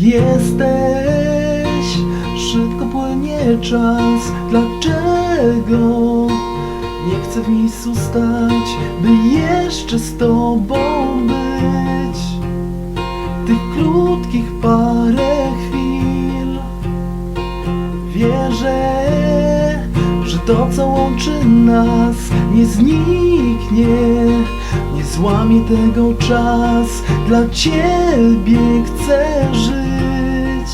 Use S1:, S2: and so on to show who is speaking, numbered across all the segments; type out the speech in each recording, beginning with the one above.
S1: jesteś? Szybko płynie czas, dlaczego? Nie chcę w miejscu stać, by jeszcze z tobą być Tych krótkich parę chwil Wierzę, że to co łączy nas nie zniknie złamie tego czas, dla ciebie chcę żyć.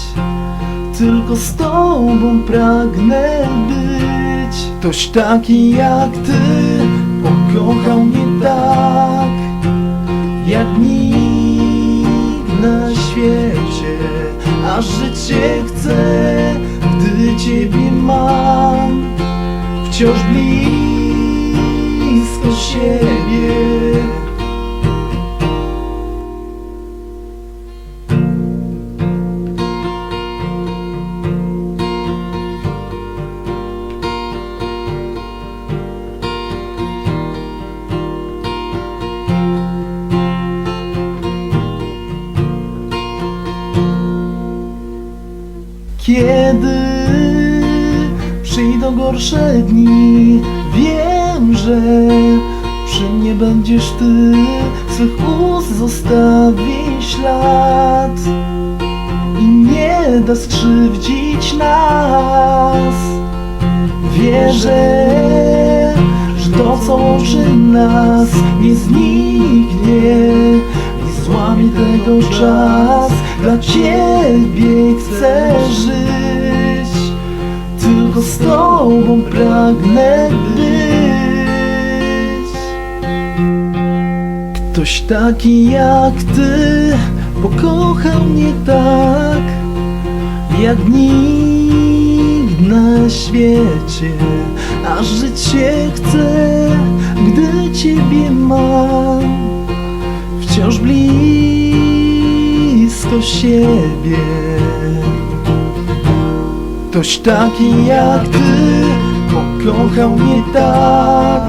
S1: Tylko z tobą pragnę być. Ktoś taki jak ty pokochał mnie tak Jak nikt na świecie. A życie chcę, gdy ciebie mam. Wciąż blisko siebie Kiedy przyjdą gorsze dni, wiem, że przy mnie będziesz ty, swych ust zostawi ślad i nie da skrzywdzić nas. Wierzę, że to co łączy nas nie zniknie tego czas. Dla ciebie chcę żyć, tylko z tobą pragnę być. Ktoś taki jak ty pokochał mnie tak, jak nikt na świecie, a życie chcę, gdy ciebie mam wciąż siebie. Ktoś taki jak ty pokochał mnie tak,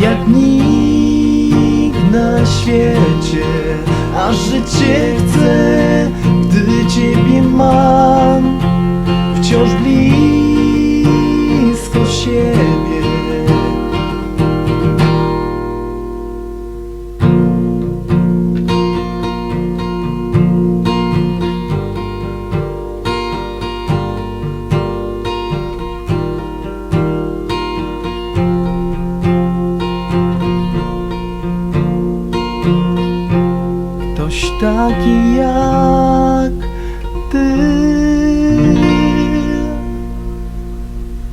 S1: jak nikt na świecie, a życie chcę, gdy ciebie mam wciąż blisko siebie.